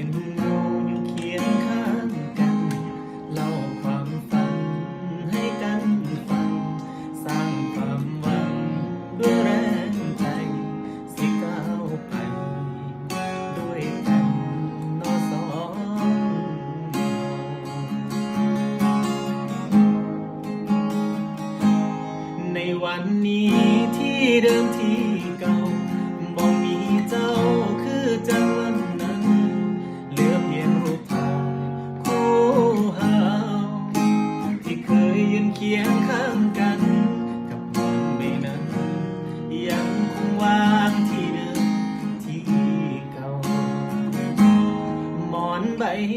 ยมุมมองเขียนข้างกันเล่าความฝันให้กันฟัง สร้างความหวังด้วยแรงใจสิก้าวไป ด้วยกันนอสองในวันนี้ที่เดิมที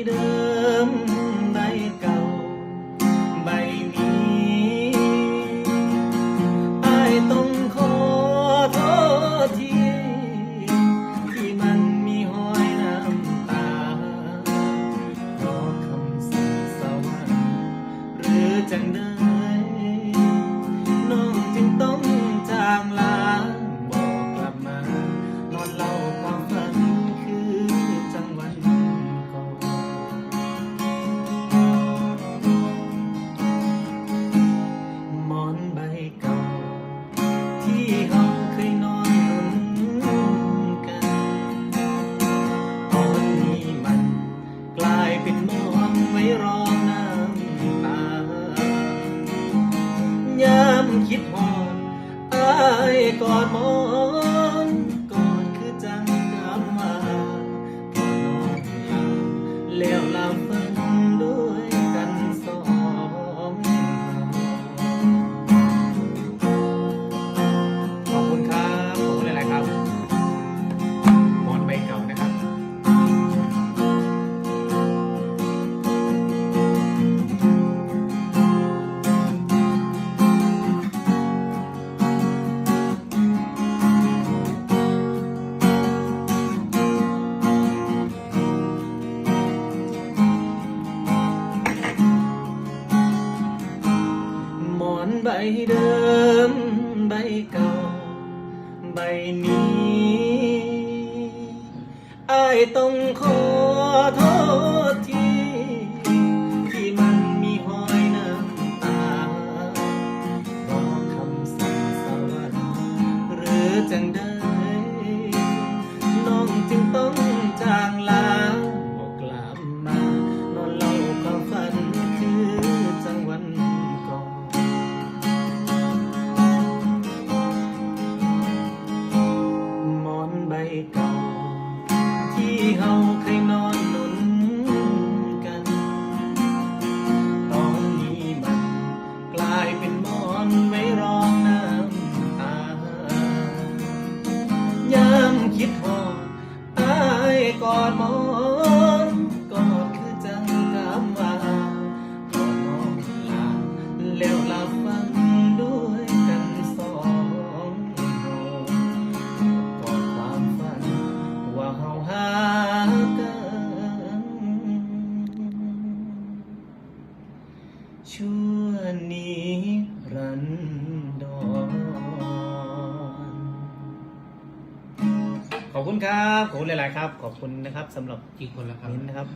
เดิม คิดหอดอายกอดมอง ใบเดิมใบเก่า ใบนี้อายต้องขอโทษที เฮาเคยนอนหนุนกัน ตอนนี้มันกลายเป็นมอนไว้รองน้ำตายามคิดหอ ชั่วนี้รันดอนขอบคุณครับ ขอบคุณหลาย ๆ ครับ ขอบคุณนะครับสำหรับกี่คนล้ครับนะครับ